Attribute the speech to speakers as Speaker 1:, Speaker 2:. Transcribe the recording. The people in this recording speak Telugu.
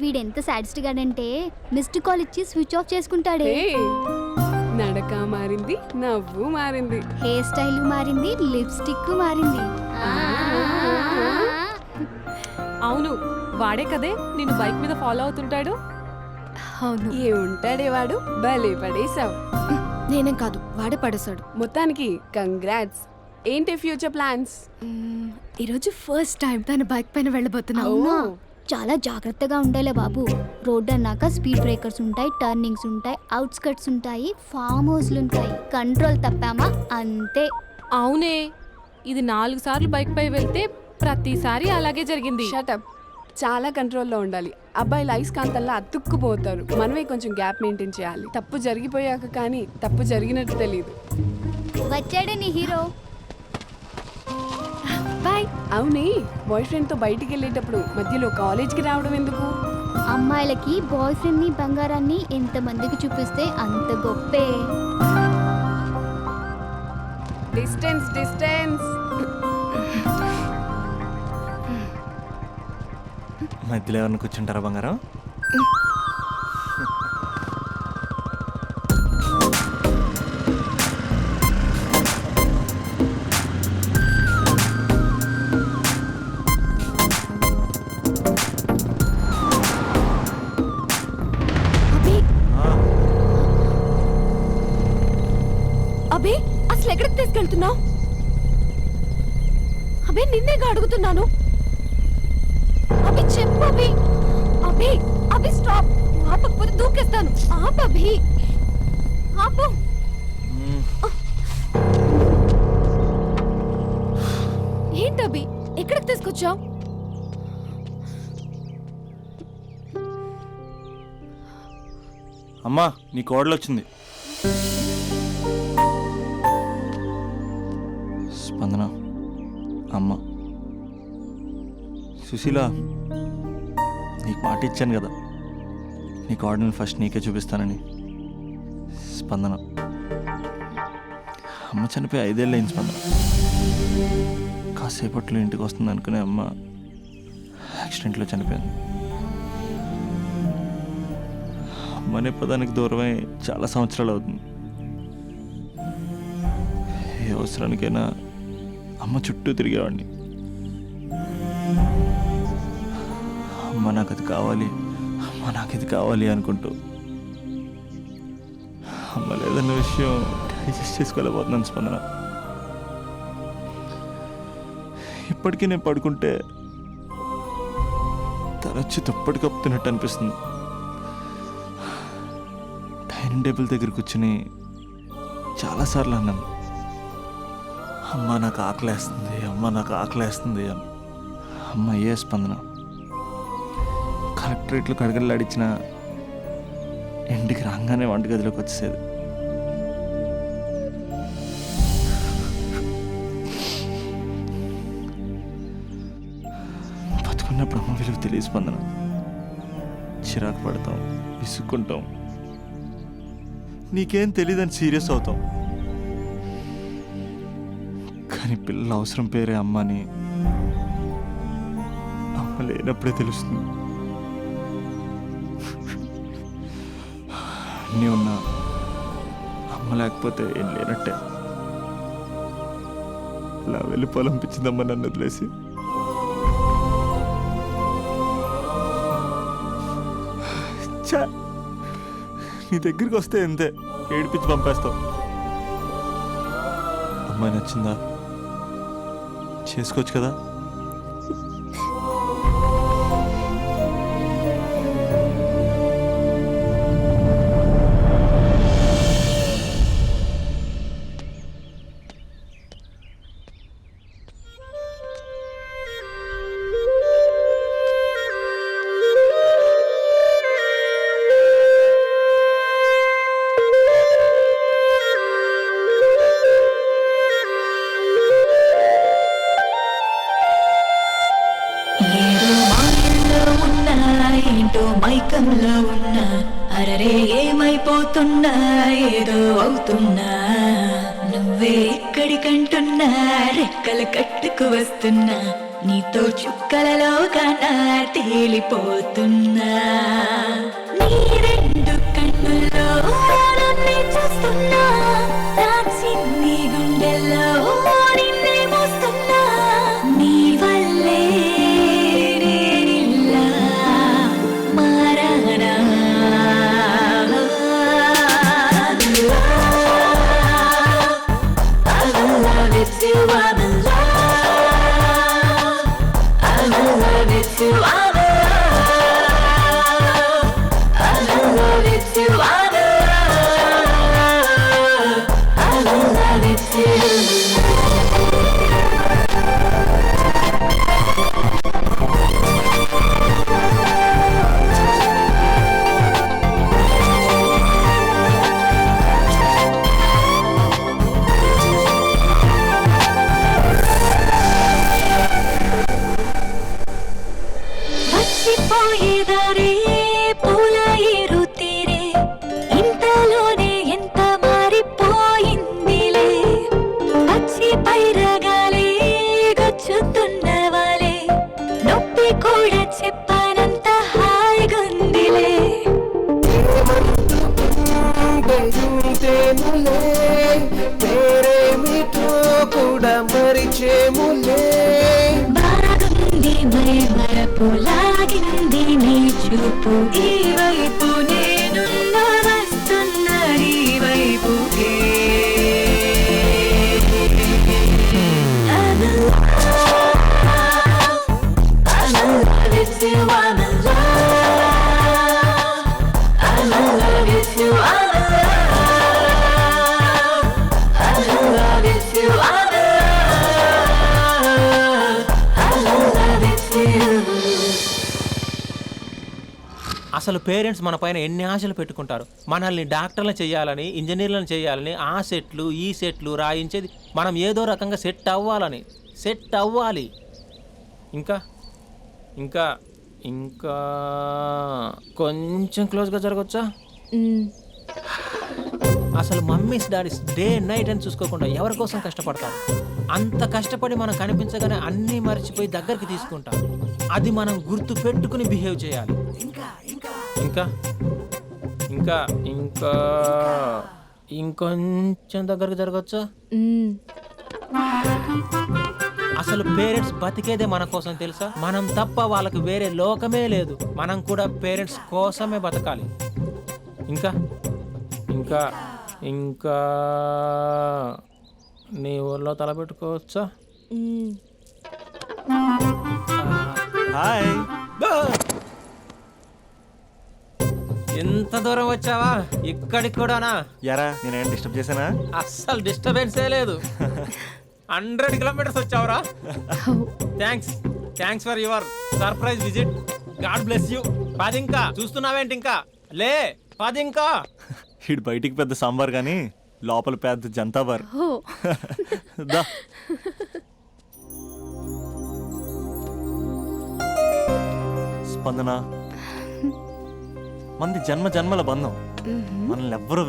Speaker 1: వీడెంత సాడిస్ట్ గాడంటే మిస్డ్ కాల్ ఇచ్చి స్విచ్ ఆఫ్ చేసుకుంటాడే.
Speaker 2: నడక మారింది నవ్వు మారింది.
Speaker 1: హెయిర్ స్టైల్ మారింది లిప్స్టిక్ మారింది.
Speaker 3: అవును వాడే కదే నిన్ను బైక్ మీద ఫాలో అవుతుంటాడు.
Speaker 4: అవును.
Speaker 2: ఏ ఉంటాడే వాడు? భలే పడేసావు
Speaker 4: నేనేం కాదు వాడే పడేశాడు.
Speaker 2: మొత్తానికి కంగ్రాట్స్. ఏంటి ఫ్యూచర్ ప్లాన్స్?
Speaker 4: ఈరోజు ఫస్ట్ టైం తన బైక్ పైన వెళ్ళబోతున్నావు
Speaker 1: చాలా జాగ్రత్తగా ఉండాలే బాబు. రోడ్ అన్నాక స్పీడ్ బ్రేకర్స్ ఉంటాయి టర్నింగ్స్ ఉంటాయి అవుట్స్కట్స్ ఉంటాయి ఫామ్ హౌస్లు ఉంటాయి. కంట్రోల్ తప్పామా? అంతే.
Speaker 3: అవునే. ఇది నాలుగు సార్లు బైక్ పై వెళ్తే ప్రతిసారి అలాగే జరిగింది.
Speaker 2: షటప్ చాలా కంట్రోల్లో ఉండాలి. అబ్బాయిలు ఐస్కాంతల్లా అతుక్కుపోతారు. మనమే కొంచెం గ్యాప్ మెయింటైన్ చేయాలి. తప్పు జరిగిపోయాక కానీ తప్పు జరిగినట్టు తెలియదు
Speaker 1: వచ్చాడే నీ హీరో
Speaker 2: అవునే బాయ్ ఫ్రెండ్తో బయటికి వెళ్ళేటప్పుడు మధ్యలో కాలేజ్కి రావడం ఎందుకు?
Speaker 1: అమ్మాయిలకి బాయ్ ఫ్రెండ్ని బంగారాన్ని ఎంత మందికి చూపిస్తే అంత గొప్పే.
Speaker 2: డిస్టెన్స్ డిస్టెన్స్
Speaker 5: మధ్యలో ఎవరిని కూర్చుంటారా బంగారం?
Speaker 4: అభి అసలు ఎక్కడికి తీసుకెళ్తున్నావు? అబే నిన్నేగా అడుగుతున్నాను? అభి చెప్పు అభి అభి అభి స్టాప్ ఆపకపోతే దూకేస్తాను. ఆపు అభి ఆపు.
Speaker 5: మ్మ్.
Speaker 4: ఏంటి అభి ఎక్కడికి తీసుకొచ్చావు?
Speaker 5: అమ్మా నీ కోడలు వచ్చింది స్పందన. అమ్మ. సుశీల నీకు మాట ఇచ్చాను కదా. నీ కార్డుని ఫస్ట్ నీకే చూపిస్తానని. స్పందన. అమ్మ చనిపోయి ఐదేళ్ళు అయింది స్పందన. కాసేపట్లో ఇంటికి వస్తుంది అనుకునే అమ్మ యాక్సిడెంట్లో చనిపోయింది. అమ్మనే పదానికి దూరమై చాలా సంవత్సరాలు అవుతుంది. ఏ అవసరానికైనా అమ్మ చుట్టూ తిరిగేవాడిని. అమ్మ నాకు అది కావాలి అమ్మ నాకు ఇది కావాలి అనుకుంటూ. అమ్మ లేదన్న విషయం డైజెస్ట్ చేసుకోలేకపోతున్నాను స్పందన. ఇప్పటికీ నేను పడుకుంటే తరచి దుప్పటి కప్పుతున్నట్టు అనిపిస్తుంది. డైనింగ్ టేబుల్ దగ్గర కూర్చుని చాలాసార్లు అన్నాను. అమ్మ నాకు ఆకలేస్తుంది అమ్మ నాకు ఆకలేస్తుంది. అని అమ్మ ఏ స్పందన? కలెక్టరేట్లు కడగలాడిచ్చిన ఇంటికి రాగానే వంటగదిలోకి వచ్చేసేది. బతుకున్నప్పుడు అమ్మ విలువ తెలియ స్పందన. చిరాకు పడతాం విసుక్కుంటాం. నీకేం తెలియదని సీరియస్ అవుతాం. కానీ పిల్లల అవసరం పేరే అమ్మ అని అమ్మ లేనప్పుడే తెలుస్తుంది. అన్నీ ఉన్నా అమ్మ లేకపోతే ఏం లేనట్టే. ఇలా వెళ్ళిపోవాలనిపించిందమ్మ నన్ను వదిలేసి. నీ దగ్గరికి వస్తే ఎంతే ఏడిపించి పంపేస్తావు. అమ్మాయి నచ్చిందా? చేసుకోవచ్చు కదా?
Speaker 6: అవుతున్నా ఏదో అవుతున్నా. నువ్వే ఎక్కడికంటున్నా రెక్కలు కట్టుకు వస్తున్నా. నీతో చుక్కలలో కన్నా తేలిపోతున్నా. నీ రెండు కన్నుల్లో Yeah. I'm in love. You, I'm in
Speaker 7: అసలు పేరెంట్స్ మన పైన ఎన్ని ఆశలు పెట్టుకుంటారు? మనల్ని డాక్టర్లను చేయాలని ఇంజనీర్లను చేయాలని ఆ సెట్లు ఈ సెట్లు రాయించేది మనం ఏదో రకంగా సెట్ అవ్వాలని. సెట్ అవ్వాలి. ఇంకా? ఇంకా? ఇంకా కొంచెం క్లోజ్గా జరగచ్చా? అసలు మమ్మీస్ డాడీస్ డే నైట్ అని చూసుకోకుండా ఎవరి కోసం కష్టపడతారు? అంత కష్టపడి మనం కనిపించగానే అన్నీ మర్చిపోయి దగ్గరికి తీసుకుంటాం. అది మనం గుర్తు పెట్టుకుని బిహేవ్ చేయాలి. ఇంకా ఇంకా ఇంకా ఇంకొంచెం దగ్గరకు జరగచ్చా? అసలు పేరెంట్స్ బతికేదే మన కోసం తెలుసా? మనం తప్ప వాళ్ళకి వేరే లోకమే లేదు. మనం కూడా పేరెంట్స్ కోసమే బతకాలి. ఇంకా ఇంకా ఇంకా నీ ఊర్లో తలపెట్టుకోవచ్చా
Speaker 5: హాయ్.
Speaker 7: ఎంత దూరం వచ్చావా? ఇక్కడికి కూడానా?
Speaker 5: యారా నేనేం డిస్టర్బ్ చేశానా?
Speaker 7: అస్సలు డిస్టర్బెన్సే లేదు. Hundred kilometres వచ్చావురా. Thanks thanks for your surprise visit God bless you పదింకా చూస్తున్నావేంటి ఇంకా? లే పదింకా.
Speaker 5: ఇటు బయటికి పెద్ద సాంబార్ కానీ లోపల పెద్ద జంతాబార్. దా. స్పందన మంది జన్మ జన్మల బంధం. మనల్ని ఎవ్వరూ